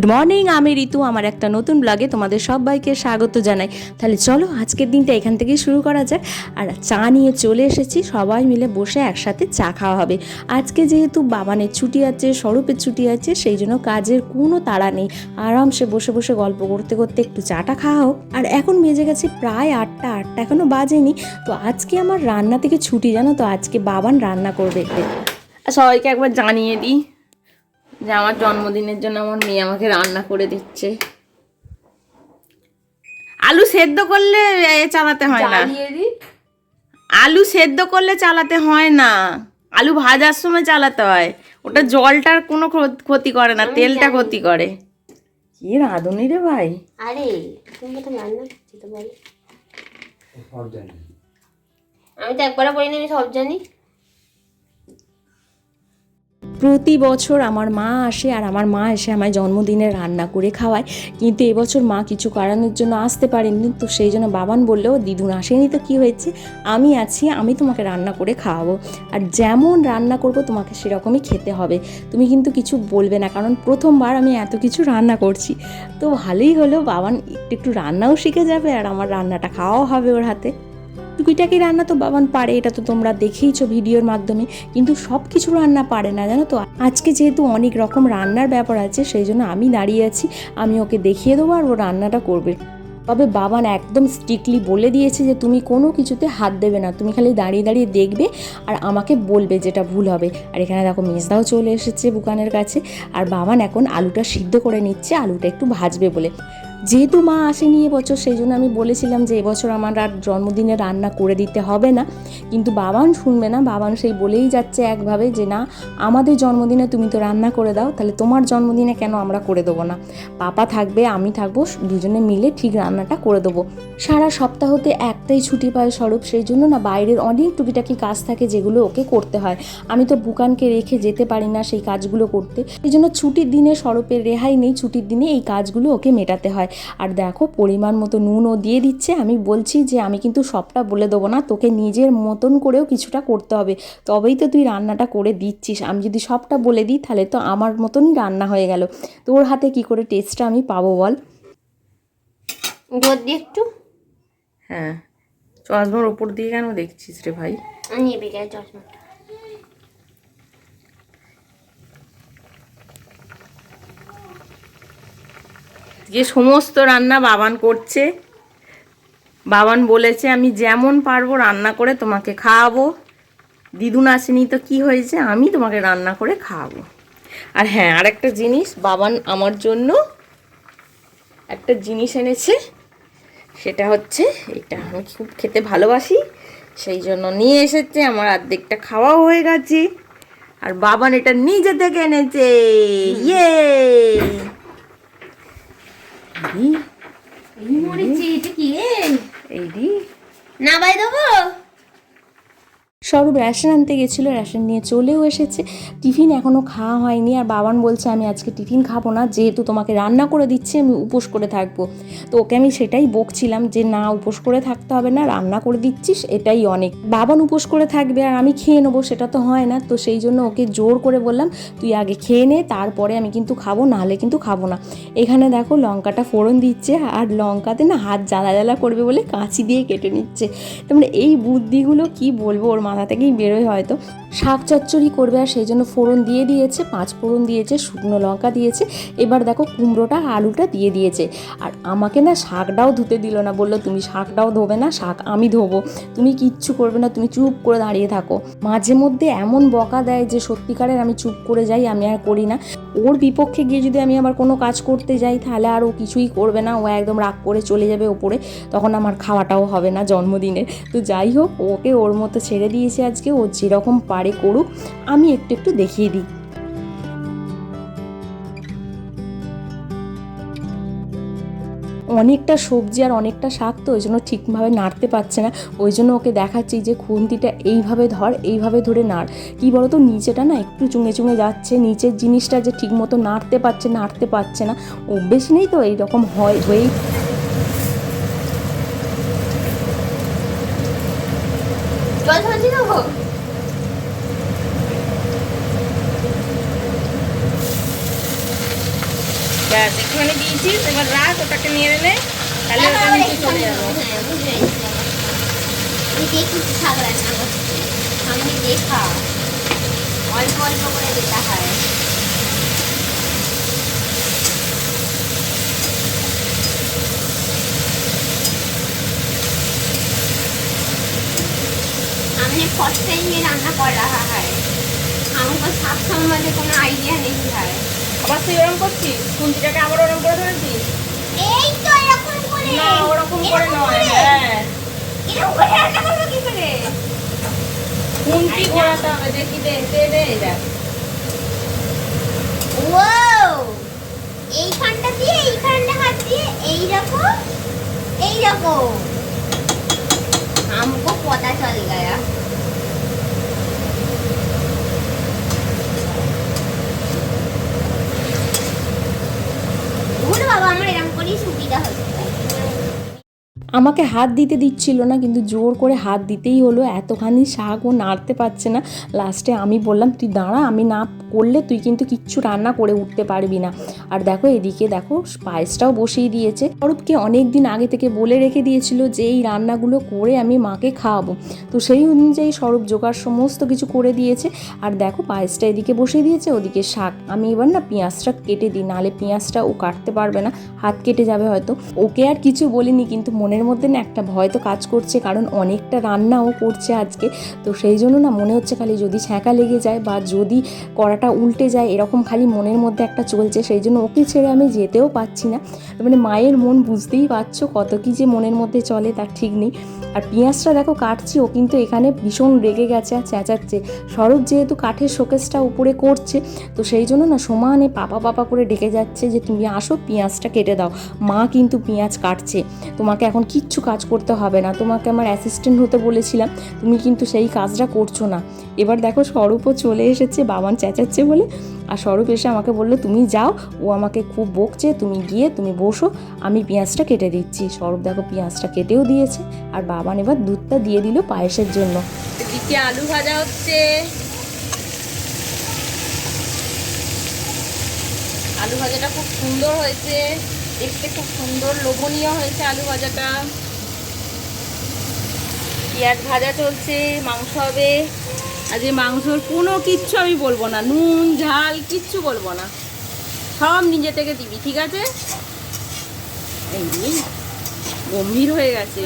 Good morning আমি ঋতু, আমার একটা নতুন ব্লগে তোমাদের সবাইকে স্বাগত জানাই। তাহলে চলো, আজকের দিনটা এখান থেকেই শুরু করা যাক। আর চা নিয়ে চলে এসেছি, সবাই মিলে বসে একসাথে চা খাওয়া হবে। আজকে যেহেতু বাবানের ছুটি আছে, স্বরূপের ছুটি আছে, সেই জন্য কাজের কোনো তাড়া নেই। আরামসে বসে বসে গল্প করতে করতে একটু চাটা খাওয়া হোক। আর এখন বেজে গেছে প্রায় আটটা আটটা এখনও বাজেনি। তো আজকে আমার রান্না থেকে ছুটি, জানো তো? আজকে বাবান রান্না করবে। সবাইকে একবার জানিয়ে দিই। যে আমার জন্মদিনের জন্য আমার মেয়ে আমাকে রান্না করে দিচ্ছে। আলু সেদ্ধ করলে এ চালাতে হয় না। আলু সেদ্ধ করলে চালাতে হয় না। আলু ভাজার সময় চালাতে হয়। ওটা জলটার কোনো ক্ষতি করে না তেলটা ক্ষতি করে। কি রাঁধুনি রে ভাই? আরে তুমি তো রান্না করছি তো বল। আমি তো একবারও বলিনি আমি সব জানি। প্রতি বছর আমার মা আসে আর আমার মা এসে আমায় জন্মদিনে রান্না করে খাওয়ায়। কিন্তু এবছর মা কিছু কারণের জন্য আসতে পারেনি তো সেই জন্য বাবান বললেও দিদুন আসেনি তো কি হয়েছে? আমি আছি, আমি তোমাকে রান্না করে খাওয়াবো। আর যেমন রান্না করব তোমাকে সেরকমই খেতে হবে। তুমি কিন্তু কিছু বলবে না, কারণ প্রথমবার আমি এত কিছু রান্না করছি। তো ভালোই হলো, বাবান একটু একটু রান্নাও শিখে যাবে আর আমার রান্নাটা খাওয়াও হবে ওর হাতে। টুকিটাকি রান্না তো বাবান পারে, এটা তো তোমরা দেখেইছো ভিডিওর মাধ্যমে, কিন্তু সব কিছু রান্না পারে না, জানো তো? আজকে যেহেতু অনেক রকম রান্নার ব্যাপার আছে, সেই জন্য আমি দাঁড়িয়ে আছি, আমি ওকে দেখিয়ে দেবো আর ও রান্নাটা করবে। তবে বাবান একদম স্ট্রিক্টলি বলে দিয়েছে যে তুমি কোনো কিছুতে হাত দেবে না, তুমি খালি দাঁড়িয়ে দাঁড়িয়ে দেখবে আর আমাকে বলবে যেটা ভুল হবে। আর এখানে দেখো মেজদাও চলে এসেছে বুকানের কাছে, আর বাবান এখন আলুটা সিদ্ধ করে নিচ্ছে, আলুটা একটু ভাজবে বলে। যেহেতু মা আসেনি এবছর, সেই জন্য আমি বলেছিলাম যে এবছর আমার আর জন্মদিনে রান্না করে দিতে হবে না। কিন্তু বাবান শুনবে না, বাবান সেই বলেই যাচ্ছে একভাবে যে, না, আমাদের জন্মদিনে তুমি তো রান্না করে দাও, তাহলে তোমার জন্মদিনে কেন আমরা করে দেবো না? পাপা থাকবে, আমি থাকব, দুজনে মিলে ঠিক রান্নাটা করে দেবো। সারা সপ্তাহতে একটাই ছুটি পায় স্বরূপ সেই জন্য না বাইরের অনেক টুকিটাকি কাজ থাকে যেগুলো ওকে করতে হয়। আমি তো বুকানকে রেখে যেতে পারি না সেই কাজগুলো করতে। এই জন্য ছুটির দিনে স্বরূপের রেহাই নেই, ছুটির দিনে এই কাজগুলো ওকে মেটাতে হয়। আর দেখো পরিমাণ মতো নুনও দিয়ে দিচ্ছে। আমি বলছি যে আমি কিন্তু সবটা বলে দেবো না তোকে নিজের মতন করেও কিছুটা করতে হবে। তবেই তো তুই রান্নাটা করে দিচ্ছিস। আমি যদি সবটা বলে দিই তাহলে তো আমার মতনই রান্না হয়ে গেল। তোর হাতে কি করে টেস্টটা আমি পাবো বল? দিয়ে একটু। হ্যাঁ চশমার ওপর দিয়ে কেন দেখছিস রে ভাই? নিয়ে বেগে যে সমস্ত রান্না বাবান করছে বাবান বলেছে আমি যেমন পারব রান্না করে তোমাকে খাওয়াবো। দিদুন আসেনি তো কি হয়েছে? আমি তোমাকে রান্না করে খাওয়াবো। আর হ্যাঁ আর একটা জিনিস বাবান আমার জন্য একটা জিনিস এনেছে সেটা হচ্ছে এটা। আমি খুব খেতে ভালোবাসি সেই জন্য নিয়ে এসেছে আমার অর্ধেকটা খাওয়াও হয়ে গেছে। আর বাবান এটা নিজে থেকে এনেছে। ইয়ে! মরেছি এটা কি? এই দি। না বাই দেবো? স্বরূপ রেশন আনতে গেছিল, রেশন নিয়ে চলেও এসেছে। টিফিন এখনও খাওয়া হয়নি আর বাবান বলছে, আমি আজকে টিফিন খাব না, যেহেতু তোমাকে রান্না করে দিচ্ছি, আমি উপোস করে থাকব। তো ওকে আমি সেটাই বকছিলাম যে, না, উপোস করে থাকতে হবে না, রান্না করে দিচ্ছিস, এটাই অনেক। বাবান উপোস করে থাকবে আর আমি খেয়ে নেব, সেটা তো হয় না। তো সেই জন্য ওকে জোর করে বললাম, তুই আগে খেয়ে নে, তারপরে আমি কিন্তু খাব, নাহলে কিন্তু খাব না। এখানে দেখো লঙ্কাটা ফোড়ন দিচ্ছে আর লঙ্কাতে না হাত জ্বালা জ্বালা করবে বলে কাঁচি দিয়ে কেটে নিচ্ছে। তার মানে এই বুদ্ধিগুলো কি বলব ওর মাথা থেকেই বেরোয় হয়তো। শাক চচ্চড়ি করবে আর সেই জন্য ফোড়ন দিয়ে দিয়েছে, পাঁচ ফোড়ন দিয়েছে, শুকনো লঙ্কা দিয়েছে, এবার দেখো কুমড়োটা আলুটা দিয়ে দিয়েছে। আর আমাকে না শাকটাও ধুতে দিল না, বলল তুমি শাকটাও ধোবে না, শাক আমি ধোবো। তুমি কিচ্ছু করবে না, তুমি চুপ করে দাঁড়িয়ে থাকো। মাঝে মধ্যে এমন বকা দেয় যে সত্যিকারের আমি চুপ করে যাই, আমি আর করি না। ওর বিপক্ষে গিয়ে যদি আমি আবার কোনো কাজ করতে যাই, তাহলে আর ও কিছুই করবে না। ও একদম রাগ করে চলে যাবে ওপরে। তখন আমার খাওয়াটাও হবে না জন্মদিনের। তো যাই হোক, ওকে ওর মতো ছেড়ে দিয়েছে আজকে। ও যেরকম পারে করুক, আমি একটু একটু দেখিয়ে দিই। অনেকটা সবজি আর অনেকটা শাক তো, ওই জন্য ঠিকভাবে নাড়তে পারছে না। ওই জন্য ওকে দেখাচ্ছি যে খুন্তিটা এইভাবে ধর, এইভাবে ধরে নাড়। কি বলতো, নিচেটা না একটু চুঙে চুঙে যাচ্ছে, নিচের জিনিসটা যে ঠিক মতো নাড়তে পারছে নাড়তে পারছে না। অভ্যেস নেই তো, এইরকম হয়, হয়েই ব্যাস পাশে নিয়ে এলে তাহলে ওটা তারপর নিচে চলে যাবে হ্যাঁ বুঝে গেছি আবার। আমি দেখি শাক রান্না করছি আমি দেখা অল্প অল্প করে দেখা হয় हमने फर्स्ट टाइम ये रान्ना कर रहा है हमको साफ সম্বন্ধে কোনো আইডিয়া নেই है আবার তুই ওরম করছিস? কুন্তিটাকে আবার ওরম করে ধরেছিস? এই তো এরকম হ্যাঁ। দিয়ে এই খানটা হাত এই রকম এই রকম আমকো পতা চল গয়া। এরকম করেই সুবিধা হচ্ছে। আমাকে হাত দিতে দিচ্ছিল না, কিন্তু জোর করে হাত দিতেই হলো। এতখানি শাক ও নাড়তে পারছে না। লাস্টে আমি বললাম, তুই দাঁড়া, আমি না করলে তুই কিন্তু কিচ্ছু রান্না করে উঠতে পারবি না। আর দেখো এদিকে দেখো পায়েসটাও বসিয়ে দিয়েছে। অরূপকে অনেক দিন আগে থেকে বলে রেখে দিয়েছিল যে এই রান্নাগুলো করে আমি মাকে খাওয়াবো। তো সেই অনুযায়ী স্বরূপ জোগাড় সমস্ত কিছু করে দিয়েছে। আর দেখো পায়েসটা এদিকে বসিয়ে দিয়েছে, ওদিকে শাক। আমি এবার না পেঁয়াজটা কেটে দিই, নাহলে পেঁয়াজটা ও কাটতে পারবে না, হাত কেটে যাবে হয়তো। ওকে আর কিছু বলিনি, কিন্তু মনের মধ্যে না একটা ভয় তো কাজ করছে, কারণ অনেকটা রান্না ও করছে আজকে। তো সেই জন্য না মনে হচ্ছে খালি যদি ছ্যাঁকা লেগে যায় বা যদি কড়াটা উল্টে যায়, এরকম খালি মনের মধ্যে একটা চলছে, সেই জন্য ওকে ছেড়ে আমি যেতেও পাচ্ছি না। মানে মায়ের মন বুঝতেই পারছ কত কি যে মনের মধ্যে চলে, তার ঠিক নেই। আর পেঁয়াজটা দেখো কাটছি, ও কিন্তু এখানে ভীষণ রেগে গেছে আর চেঁচাচ্ছে। স্বরূপ যেহেতু কাঠের শোকেসটা উপরে করছে, তো সেই জন্য না সমানে পাপা পাপা করে ডেকে যাচ্ছে যে, তুমি আসো, পেঁয়াজটা কেটে দাও। মা কিন্তু পেঁয়াজ কাটছে। তোমাকে এখন কিচ্ছু কাজ করতে হবে না। তোমাকে আমার অ্যাসিস্ট্যান্ট হতে বলেছিলাম, তুমি কিন্তু সেই কাজটা করছ না। এবার দেখো স্বরূপও চলে এসেছে, বাবান চেঁচাচ্ছে। বলে। আর স্বরূপ এসে আমাকে বলল, তুমি যাও, ও আমাকে খুব বকছে, তুমি গিয়ে, তুমি বসো, আমি পেঁয়াজটা কেটে দিচ্ছি। স্বরূপ দেখো পেঁয়াজটা কেটেও দিয়েছে, আর বাবান এবার দুধটা দিয়ে দিল পায়েসের জন্য। এদিকে আলু ভাজা হচ্ছে? আলু ভাজাটা খুব সুন্দর হয়েছে, দেখতে খুব সুন্দর, লোভনীয় হয়েছে আলু ভাজাটা। পেঁয়াজ ভাজা চলছে, মাংস হবে। আজ এই মাংসর কোনো কিচ্ছু আমি বলব না। নুন ঝাল কিচ্ছু বলব না। সব নিজে থেকে দিবি ঠিক আছে? এই গম্ভীর হয়ে গেছে।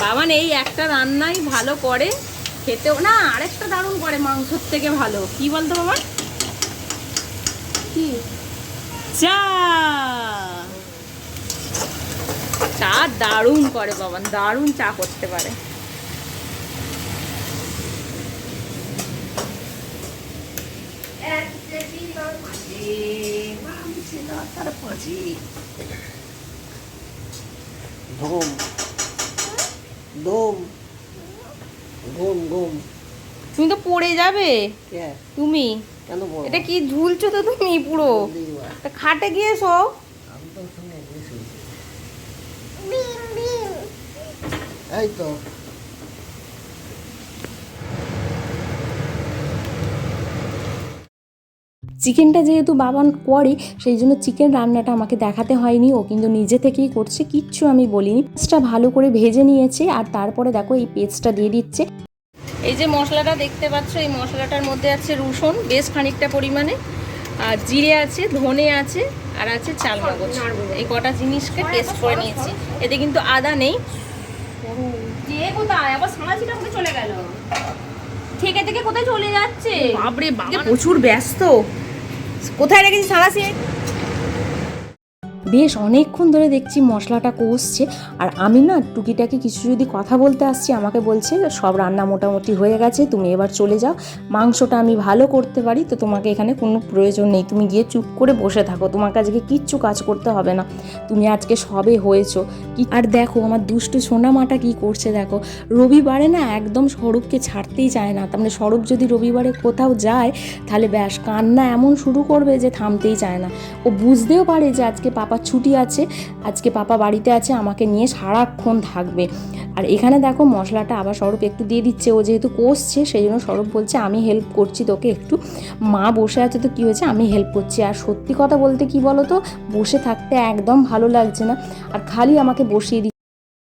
বাবান এই একটা রান্নাই ভালো করে খেতেও না আরেকটা দারুণ করে মাংসর থেকে ভালো। কি বলতো বাবা? কি? চা! চা দারুণ করে বাবান দারুণ চা করতে পারে। ঘুম। ঘুম। তুমি তো পড়ে যাবে। তুমি? কেন এটা কি ঝুলছো তো তুমি পুরো? খাটে গিয়ে শো আমি তো শুনে গেছি এই তো। চিকেনটা যেহেতু বাবান করে সেই জন্য চিকেন রান্নাটা আমাকে দেখাতে হয়নি। ও কিন্তু নিজে থেকেই করছে কিচ্ছু আমি বলিনি। পেঁয়াজটা ভালো করে ভেজে নিয়েছে আর তারপরে দেখো এই পেস্টটা দিয়ে দিচ্ছে। এই যে মশলাটা দেখতে পাচ্ছ এই মশলাটার মধ্যে আছে রসুন বেশ খানিকটা পরিমাণে। আর জিরে আছে ধনে আছে আর আছে চাল মগজ। এই কটা জিনিসকে পেস্ট করে নিয়েছি। এতে কিন্তু আদা নেই কোথায়? আবার সামাজিটা কোথায় চলে গেল। থেকে থেকে কোথায় চলে যাচ্ছে? বাপরে বাবা প্রচুর ব্যস্ত। কোথায় রেখেছি সারাসি বেশ অনেকক্ষণ ধরে দেখছি মশলাটা কষছে। আর আমি না টুকিটাকি কিছু যদি কথা বলতে আসছি, আমাকে বলছে, সব রান্না মোটামুটি হয়ে গেছে, তুমি এবার চলে যাও। মাংসটা আমি ভালো করতে পারি, তো তোমাকে এখানে কোনো প্রয়োজন নেই। তুমি গিয়ে চুপ করে বসে থাকো তোমাকে আজকে কিচ্ছু কাজ করতে হবে না। তুমি আজকে সবে হয়েছো। কি আর দেখো, আমার দুষ্টু সোনামাটা কি করছে দেখো। রবিবারে না একদম স্বরূপকে ছাড়তেই চায় না। তার মানে স্বরূপ যদি রবিবারে কোথাও যায়, তাহলে ব্যাস কান্না এমন শুরু করবে যে থামতেই চায় না। ও বুঝতেও পারে যে আজকে পাপা পাপা ছুটি আছে, আজকে পাপা বাড়িতে আছে, আমাকে নিয়ে সারাক্ষণ থাকবে। আর এখানে দেখো মশলাটা আবার স্বরূপ একটু দিয়ে দিচ্ছে, ও যেহেতু কষছে সেই জন্য স্বরূপ বলছে, আমি হেল্প করছি তোকে একটু। মা বসে আছে তো কী হয়েছে, আমি হেল্প করছি। আর সত্যি কথা বলতে কি বলো তো বসে থাকতে একদম ভালো লাগছে না। আর খালি আমাকে বসিয়ে দিচ্ছে।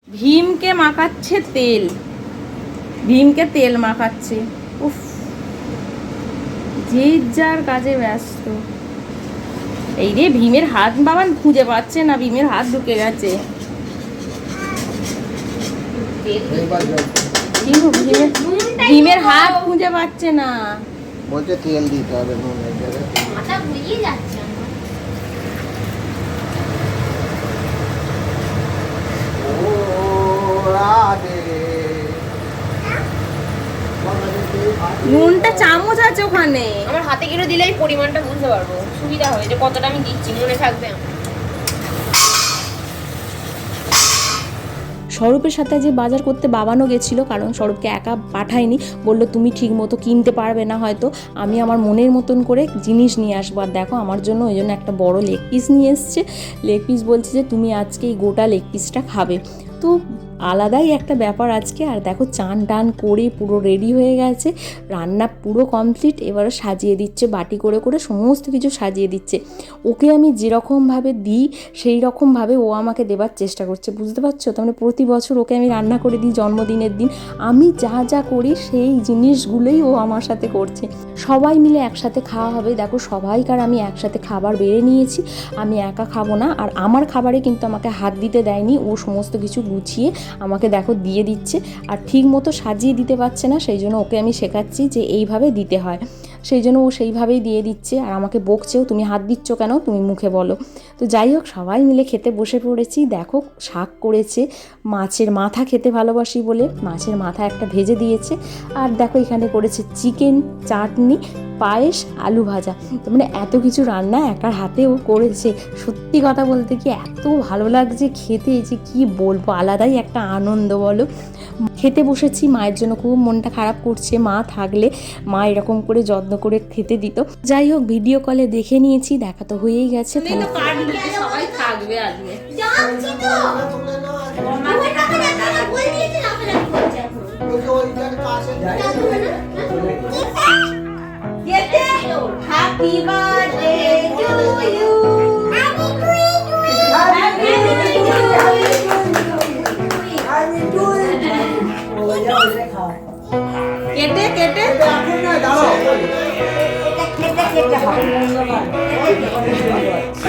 ভীমকে মাখাচ্ছে তেল। ভীমকে তেল মাখাচ্ছে। উফ। যে যার কাজে ব্যস্ত। এই রে ভীমের হাত বাবা খুঁজে পাচ্ছে না ভীমের হাত ঢুকে গেছে। ভীমের হাত খুঁজে পাচ্ছে না। বলছে তেল দিতে হবে নুনটা আছে ওখানে। আমার হাতে কিলো দিলে আমি পরিমাণটা বুঝতে পারব। সুবিধা হয় যে কতটা আমি দিচ্ছি মনে থাকবে আমার। স্বরূপের সাথে যে বাজার করতে বাবানও গেছিল কারণ স্বরূপকে একা পাঠায়নি বলল তুমি ঠিক মতো কিনতে পারবে না হয়তো। আমি আমার মনের মতন করে জিনিস নিয়ে আসব। আর দেখো আমার জন্য ওই জন্য একটা বড় লেগ পিস নিয়ে এসছে। লেগ পিস বলছে যে তুমি আজকে এই গোটা লেগ পিসটা খাবে। তো আলাদাই একটা ব্যাপার আজকে। আর দেখো, চান টান করে পুরো রেডি হয়ে গেছে। রান্না পুরো কমপ্লিট এবারে সাজিয়ে দিচ্ছে, বাটি করে করে সমস্ত কিছু সাজিয়ে দিচ্ছে। ওকে আমি যেরকমভাবে দিই সেই রকমভাবে ও আমাকে দেবার চেষ্টা করছে। বুঝতে পারছ? তার মানে প্রতি বছর ওকে আমি রান্না করে দিই জন্মদিনের দিন। আমি যা যা করি, সেই জিনিসগুলোই ও আমার সাথে করছে। সবাই মিলে একসাথে খাওয়া হবে। দেখো, সবাইকার আমি একসাথে খাবার বেড়ে নিয়েছি। আমি একা খাব না। আর আমার খাবারে কিন্তু আমাকে হাত দিতে দেয়নি। ও সমস্ত কিছু গুছিয়ে আমাকে দেখো দিয়ে দিচ্ছে আর ঠিক মতো সাজিয়ে দিতে পারছে না, সেই জন্য ওকে আমি শেখাচ্ছি যে এইভাবে দিতে হয়। সেই জন্য ও সেইভাবেই দিয়ে দিচ্ছে আর আমাকে বকছেও, তুমি হাত দিচ্ছ কেন? তুমি মুখে বলো। তো যাই হোক সবাই মিলে খেতে বসে পড়েছি। দেখো শাক করেছে। মাছের মাথা খেতে ভালোবাসি বলে মাছের মাথা একটা ভেজে দিয়েছে। আর দেখো এখানে করেছে চিকেন চাটনি পায়েস আলু ভাজা। তো মানে এত কিছু রান্না একার হাতেও করেছে। সত্যি কথা বলতে কি এত ভালো লাগছে খেতে যে কি বলব আলাদাই একটা আনন্দ বলো। খেতে বসেছি মায়ের জন্য খুব মনটা খারাপ করছে। মা থাকলে মা এরকম করে যত্ন করে খেতে দিত। যাই হোক ভিডিও কলে দেখে নিয়েছি দেখা তো হয়েই গেছে। তাহলে সবাই থাকবে আজকে। জানছি তো। তুলে নাও আর আমার টাকা দেখা বলে দিয়েছি লাফালাফি করছে এখন। ওই ওইটার কাছে হ্যাপি বার্থডে টু ইউ কেটে কেটে। হ্যাপি তুই তুই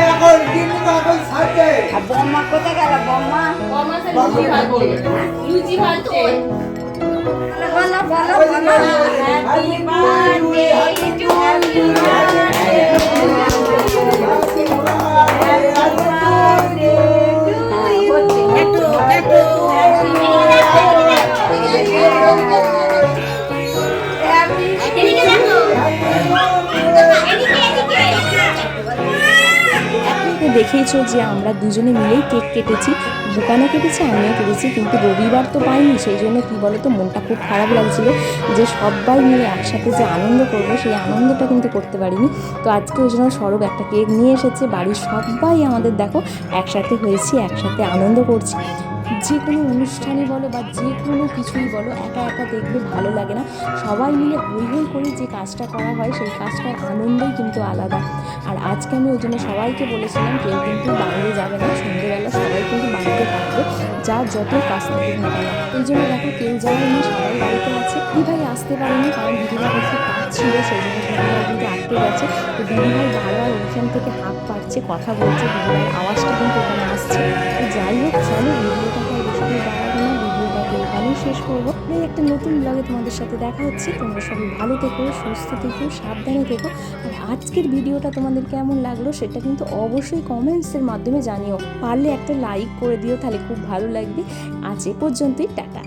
সাজছে বম্মা কোথায় গেল বম্মা? লুচি ভাজছে লুচি ভাজছে বলো বলো বলো হ্যাপি বার্থডে টু ইউ দেখেইছো যে আমরা দুজনে মিলেই কেক কেটেছি। দোকানে কেটেছি, আমিও কেটেছি, কিন্তু রবিবার তো পাইনি, সেই জন্য কী বলতো, মনটা খুব খারাপ লাগছিল যে সবাই মিলে একসাথে যে আনন্দ করব, সেই আনন্দটা কিন্তু করতে পারিনি। তো আজকে ওই জন্য সরব একটা কেক নিয়ে এসেছে, বাড়ির সবাই আমাদের দেখো একসাথে হয়েছি, একসাথে আনন্দ করছি। যে কোনো অনুষ্ঠানে বলো বা যে কোনো কিছুই বলো, একা একা দেখলে ভালো লাগে না। সবাই মিলে হই হই করে যে কাজটা করা হয়, সেই কাজটার আনন্দই কিন্তু আলাদা। আর আজকে আমি ওই জন্য সবাইকে বলেছিলাম, কেউ কিন্তু বাইরে যাবে না। সন্ধ্যেবেলা সবাই কিন্তু বাড়িতে থাকবে। যার যত কাজ থাকে না। এই জন্য দেখো কেউ যায়নি সবাই বাড়িতে আছে দিদিভাই আসতে পারেনি, কারণ দিদিভাই একটু কাজ ছিল, সেই জন্য দিদিভাই কিন্তু আটকে গেছে। তো দিদিভাই বারবার ওইখান থেকে হাত পাচ্ছে, কথা বলছে, দিদিভাইয়ের আওয়াজটা কিন্তু ওখানে আসছে। তো যাই হোক, চলো ভিডিওটাকে এখানেই শেষ করব। এই একটা নতুন ব্লগে তোমাদের সাথে দেখা হচ্ছে। তোমরা সবাই ভালো থেকো, সুস্থ থেকো, সাবধানে থেকো। আর আজকের ভিডিওটা তোমাদের কেমন লাগল সেটা কিন্তু অবশ্যই কমেন্টসের মাধ্যমে জানিও। পারলে একটা লাইক করে দিও, তাহলে খুব ভালো লাগবে। আজ এ পর্যন্তই, টাটা।